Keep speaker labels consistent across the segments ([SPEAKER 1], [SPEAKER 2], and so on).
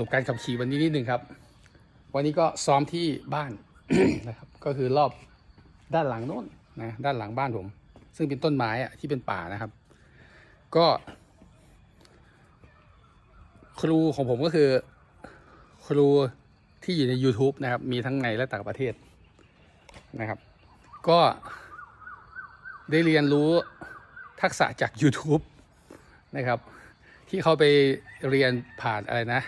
[SPEAKER 1] รุปการขับขี่วันนี้นิดหนึ่งครับ วันนี้ก็ซ้อมที่บ้านนะครับ ก็คือรอบด้านหลังโน้นนะด้านหลังบ้านผม ซึ่งเป็นต้นไม้อะที่เป็นป่านะครับ ก็ ครูของผมก็คือ ครูที่อยู่ใน YouTube นะครับ มีทั้งในและต่างประเทศนะครับ ก็ได้เรียนรู้ทักษะจาก YouTube นะครับ ที่เขาไปเรียนผ่านอะไรนะ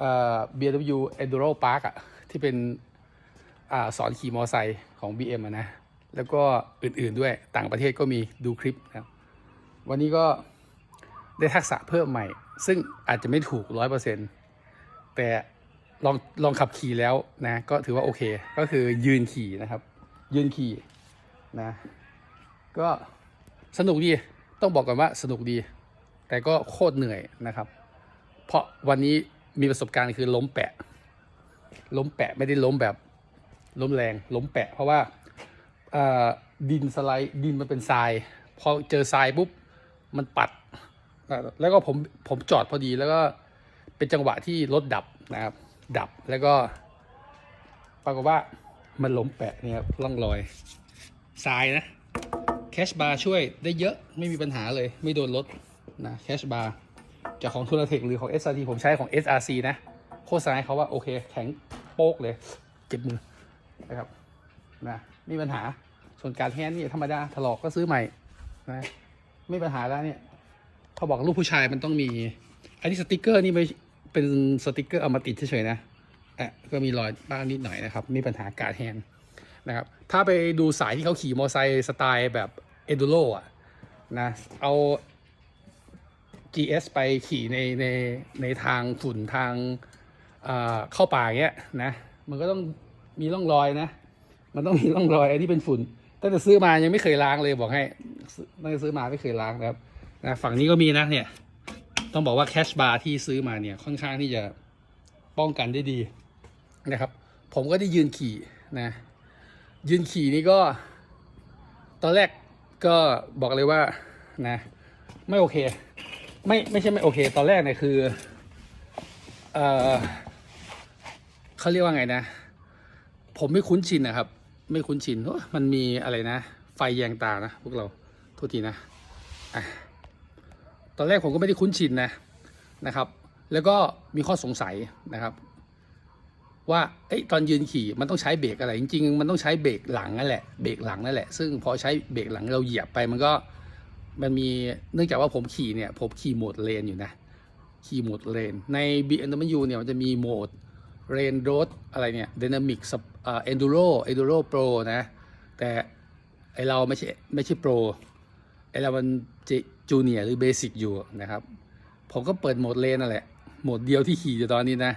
[SPEAKER 1] เอ่อ BMW Enduro Park อะที่เป็นอสอนขี่มอไซค์ของ BM อะนะ แล้วก็อื่นๆด้วยต่างประเทศก็มีดูคลิปนะครับวันนี้ก็ได้ทักษะเพิ่มใหม่ ซึ่งอาจจะไม่ถูกร้อยเปอร์เซ็นต์แต่ลองลองขับขี่แล้วนะก็ถือว่าโอเค ก็คือยืนขี่นะครับ ยืนขี่นะก็สนุกดีต้องบอกก่อนว่าสนุกดี แต่ก็โคตรเหนื่อยนะครับ เพราะวันนี้ มีประสบการณ์คือล้มแปะ ล้มแปะไม่ได้ล้มแบบ ล้มแรง ล้มแปะ เพราะว่าดินสไลด์ดินมันเป็นทรายพอเจอทรายปุ๊บมันปัด แล้วก็ผมผมจอดพอดีแล้วก็เป็นจังหวะที่รถดับนะครับ ดับแล้วก็ปรากฏว่ามันล้มแปะเนี่ยครับร่องรอยทรายนะแคชบาร์ช่วยได้เยอะไม่มีปัญหาเลย ไม่โดนรถนะแคชบาร์ จากของทูนาเทคหรือของ SRT ผมใช้ของ SRC นะโฆษณาให้เขาว่าโอเค แข็งโป๊กเลย เจ็บมือนะครับนะไม่มีปัญหาส่วนการแฮนนี่ธรรมดาถลอกก็ซื้อใหม่นะไม่มีปัญหาแล้วเนี่ยเขาบอกลูกผู้ชายมันต้องมี อันนี้สติกเกอร์นี่ไม่เป็นสติกเกอร์เอามาติดเฉยๆนะอะก็มีรอยบ้างนิดหน่อยนะครับมีปัญหาการแฮนนะครับถ้าไปดูสายที่เขาขี่มอเตอร์ไซค์สไตล์แบบเอ d ดูโรอะนะเอา GS ไปขี่ในในในทางฝุ่นทางเข้าป่าเงี้ยนะมันก็ต้องมีร่องรอยนะ มันต้องมีร่องรอยไอ้ที่เป็นฝุ่นตั้งแต่ซื้อมายังไม่เคยล้างเลยบอกให้ตั้งแต่ซื้อมาไม่เคยล้างนะครับนะฝั่งนี้ก็มีนะเนี่ย ต้องบอกว่าแคชบาร์ที่ซื้อมาเนี่ยค่อนข้างที่จะป้องกันได้ดีนะครับ ผมก็ได้ยืนขี่นะ ยืนขี่นี่ก็ ตอนแรกก็บอกเลยว่านะ ไม่โอเค ไม่ไม่ใช่ไม่โอเค ตอนแรกเนี่ยคือ เออเขาเรียกว่าไงนะ ผมไม่คุ้นชินนะครับ ไม่คุ้นชินมันมีอะไรนะ ไฟแยงตานะพวกเราโทษทีนะอะตอนแรกผมก็ไม่ได้คุ้นชินนะนะครับ แล้วก็มีข้อสงสัยนะครับ ว่าเอ้ตอนยืนขี่มันต้องใช้เบรกอะไรจริงๆ มันต้องใช้เบรกหลังนั่นแหละเบรกหลังนั่นแหละซึ่งพอใช้เบรกหลังเราเหยียบไปมันก็ มันมีเนื่องจากว่าผมขี่เนี่ย ผมขี่โหมดเลนอยู่นะ ขี่โหมดเลน ใน BMW เนี่ยมันจะมีโหมดเรนโรดอะไรเนี่ย Dynamic เอ่อ Enduro Enduro Pro นะ แต่ไอเราไม่ใช่ไม่ใช่โปรไอเรามันจูเนียหรือเบสิกอยู่นะครับ ผมก็เปิดโหมดเลนนั่นแหละ โหมดเดียวที่ขี่อยู่ตอนนี้นะ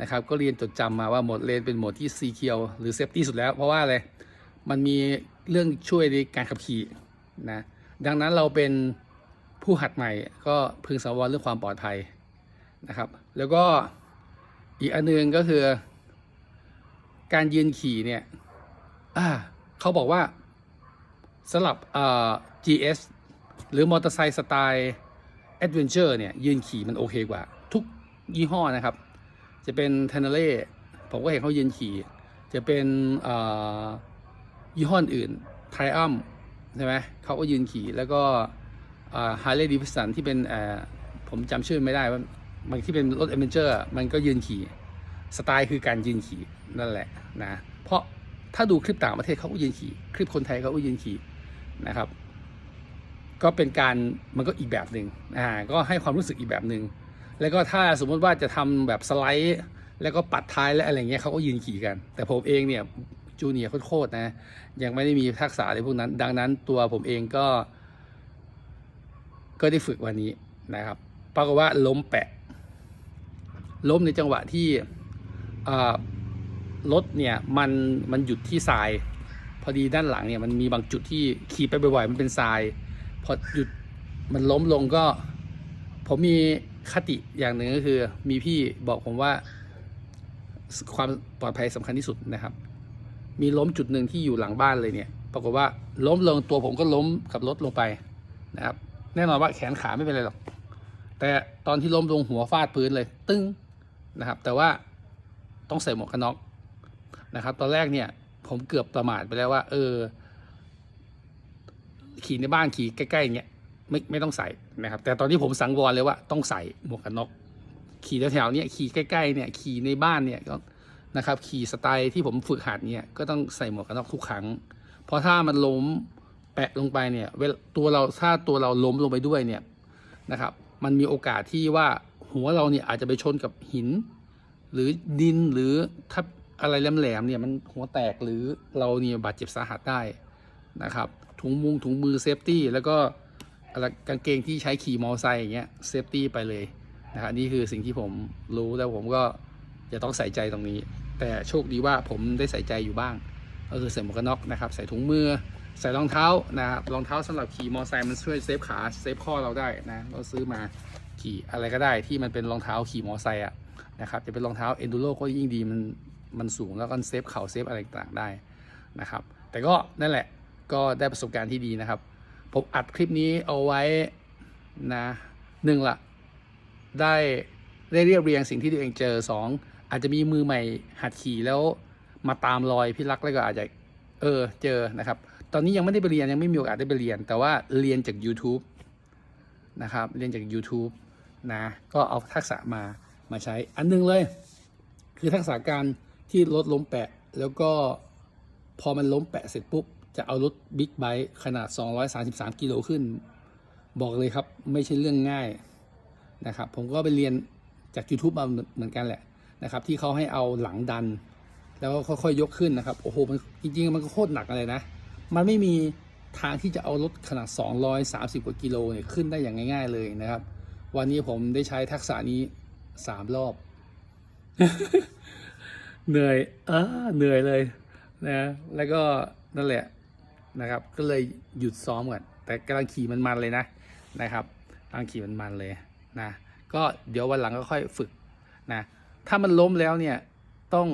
[SPEAKER 1] นะครับ ก็เรียนจดจำมาว่าโหมดเลนเป็นโหมดที่ซีเคียวหรือเซฟตี้สุดแล้ว เพราะว่าอะไร มันมีเรื่องช่วยในการขับขี่นะ ดังนั้นเราเป็นผู้หัดใหม่ก็พึงสังวรเรื่องความปลอดภัยนะครับ แล้วก็อีกอันหนึงก็คือ การยืนขี่เนี่ยเขาบอกว่าสำหรับ GS หรือมอเตอร์ไซค์สไตล์แอดเวนเจอร์เนี่ยยืนขี่มันโอเคกว่า ทุกยี่ห้อนะครับ จะเป็นเทนเนเล่ผมก็เห็นเขายืนขี่ จะเป็นยี่ห้ออื่นไทอัม ใช่ไหมเขาก็ยืนขี่แล้วก็ฮาร์เลย์ดิฟิสันที่เป็นผมจำชื่อไม่ได้ว่ามันที่เป็นรถเอเวนเจอร์มันก็ยืนขี่สไตล์คือการยืนขี่นั่นแหละนะเพราะถ้าดูคลิปต่างประเทศเขาก็ยืนขี่ คลิปคนไทยเขาก็ยืนขี่นะครับ ก็เป็นการมันก็อีกแบบหนึ่งอ่าก็ให้ความรู้สึกอีกแบบหนึ่งแล้วก็ถ้าสมมติว่าจะทำแบบสไลด์ แล้วก็ปัดท้ายและอะไรเงี้ยเขาก็ยืนขี่กัน แต่ผมเองเนี่ย จูเนียร์โคตรนะ ยังไม่ได้มีทักษะอะไรพวกนั้น ดังนั้นตัวผมเองก็ ก็ได้ฝึกวันนี้นะครับปรากฏว่าล้มแปะ ล้มในจังหวะที่รถเนี่ยมันมันหยุดที่ทราย พอดีด้านหลังเนี่ยมันมีบางจุดที่ขี่ไปบ่อยๆมันเป็นทราย พอหยุดมันล้มลงก็ ผมมีคติอย่างหนึ่งก็คือ มีพี่บอกผมว่าความปลอดภัยสำคัญที่สุดนะครับ มีล้มจุดหนึ่งที่อยู่หลังบ้านเลยเนี่ย ปรากฏว่าล้มลงตัวผมก็ล้มกับรถลงไปนะครับ แน่นอนว่าแขนขาไม่เป็นไรหรอก แต่ตอนที่ล้มลงหัวฟาดพื้นเลย ตึ้งนะครับ แต่ว่าต้องใส่หมวกกันน็อกนะครับ ตอนแรกเนี่ย ผมเกือบประมาทไปแล้วว่า เออ ขี่ในบ้านขี่ใกล้ๆอย่างเงี้ยไม่ไม่ต้องใส่นะครับ แต่ตอนที่ผมสังวรเลยว่าต้องใส่หมวกกันน็อกขี่แถวๆเนี้ยขี่ใกล้ๆเนี่ยขี่ในบ้านเนี่ยก็ นะครับขี่สไตล์ที่ผมฝึกหัดเนี่ยก็ต้องใส่หมวกกันน็อกทุกครั้ง เพราะถ้ามันล้มแปะลงไปเนี่ยเวลตัวเราถ้าตัวเราล้มลงไปด้วยเนี่ยนะครับ มันมีโอกาสที่ว่าหัวเราเนี่ยอาจจะไปชนกับหิน หรือดินหรือถ้าอะไรแหลมๆเนี่ยมันหัวแตกหรือเราเนี่ยบาดเจ็บสาหัสได้นะครับถุงมุงถุงมือเซฟตี้แล้วก็อะไรกางเกงที่ใช้ขี่มอเตอร์ไซค์อย่างเงี้ยเซฟตี้ไปเลยนะครับนี่คือสิ่งที่ผมรู้แล้วผมก็ จะต้องใส่ใจตรงนี้ แต่โชคดีว่าผมได้ใส่ใจอยู่บ้าง ก็คือใส่หมวกกันน็อกนะครับ ใส่ถุงมือ ใส่รองเท้านะครับรองเท้าสำหรับขี่มอเตอร์ไซค์มันช่วยเซฟขาเซฟข้อเราได้นะเราซื้อมาขี่อะไรก็ได้ที่มันเป็นรองเท้าขี่มอเตอร์ไซค์อะนะครับจะเป็นรองเท้าเอนดูโรก็ยิ่งดีมันมันสูงแล้วก็เซฟเข่าเซฟอะไรต่างได้นะครับ แต่ก็นั่นแหละก็ได้ประสบการณ์ที่ดีนะครับ ผมอัดคลิปนี้เอาไว้นะหนึ่งละได้ได้เรียบเรียงสิ่งที่ตัวเองเจอสอง อาจจะมีมือใหม่หัดขี่แล้วมาตามรอยพี่รักแล้วก็อาจจะเออเจอนะครับ ตอนนี้ยังไม่ได้ไปเรียนยังไม่มีโอกาสได้ไปเรียน แต่ว่าเรียนจาก YouTube นะครับ เรียนจาก YouTube นะก็เอาทักษะมามาใช้อันหนึงเลย คือทักษะการที่รถล้มแปะ แล้วก็พอมันล้มแปะเสร็จปุ๊บ จะเอารถบิ๊กไบค์ขนาด 233 กิโลขึ้น บอกเลยครับไม่ใช่เรื่องง่ายนะครับ ผมก็ไปเรียนจาก YouTube มาเหมือนกันแหละ นะครับ ที่เขาให้เอาหลังดัน แล้วก็ค่อยๆยกขึ้นนะครับโอ้โหมันจริงๆมันก็โคตรหนักเลยนะ มันไม่มีทางที่จะเอารถขนาด 230 กว่ากิโลเนี่ยขึ้นได้อย่างง่าย ๆ เลยนะครับ วันนี้ผมได้ใช้ทักษะนี้3รอบ เหนื่อยเออเหนื่อยเลยนะแล้วก็นั่นแหละนะครับ ก็เลยหยุดซ้อมก่อนแต่กำลังขี่มันมันเลยนะนะครับกำลังขี่มันมันเลยนะ ก็เดี๋ยววันหลังก็ค่อยฝึกนะ ถ้ามันล้มแล้วเนี่ยต้อง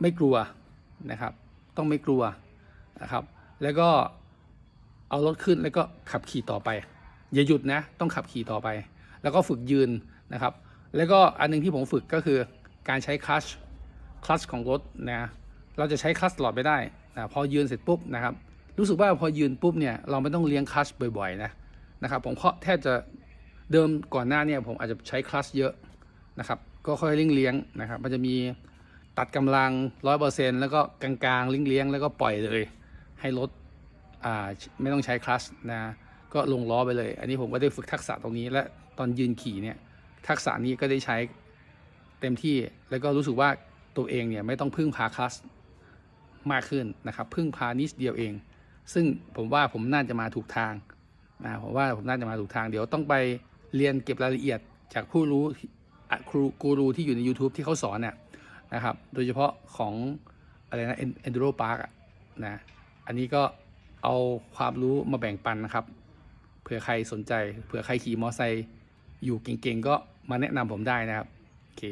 [SPEAKER 1] ไม่กลัวนะครับ ต้องไม่กลัวนะครับ แล้วก็เอารถขึ้นแล้วก็ขับขี่ต่อไป อย่าหยุดนะ ต้องขับขี่ต่อไป แล้วก็ฝึกยืนนะครับ แล้วก็อันนึงที่ผมฝึกก็คือการใช้คลัชคลัชของรถนะเราจะใช้คลัชตลอดไม่ได้นะพอยืนเสร็จปุ๊บนะครับ รู้สึกว่าพอยืนปุ๊บเนี่ยเราไม่ต้องเลี้ยงคลัชบ่อยๆนะนะครับผมเพราะแทบจะเดิมก่อนหน้าเนี่ยผมอาจจะใช้คลัชเยอะนะครับ ก็ค่อยเลี้ยงเลี้ยงนะครับ มันจะมีตัดกำลังร้อยเปอร์เซ็นแล้วก็กลางๆเลี้ยงๆแล้วก็ปล่อยเลย ให้รถอ่าไม่ต้องใช้คลัชนะก็ลงล้อไปเลย อันนี้ผมก็ได้ฝึกทักษะตรงนี้และตอนยืนขี่เนี่ยทักษะนี้ก็ได้ใช้เต็มที่แล้วก็รู้สึกว่าตัวเองเนี่ยไม่ต้องพึ่งพาคลัชมากขึ้นนะครับ พึ่งพานิดเดียวเอง ซึ่งผมว่าผมน่าจะมาถูกทางนะผมว่าผมน่าจะมาถูกทางเดี๋ยวต้องไปเรียนเก็บรายละเอียดจากผู้รู้ ครูกูรูที่อยู่ใน YouTube ที่เขาสอนเนี่ยนะครับ โดยเฉพาะของอะไรนะเอ็นดูโรพาร์กนะ อันนี้ก็เอาความรู้มาแบ่งปันนะครับ เผื่อใครสนใจ เผื่อใครขี่มอไซค์อยู่เก่งๆ ก็มาแนะนำผมได้นะครับ โอเค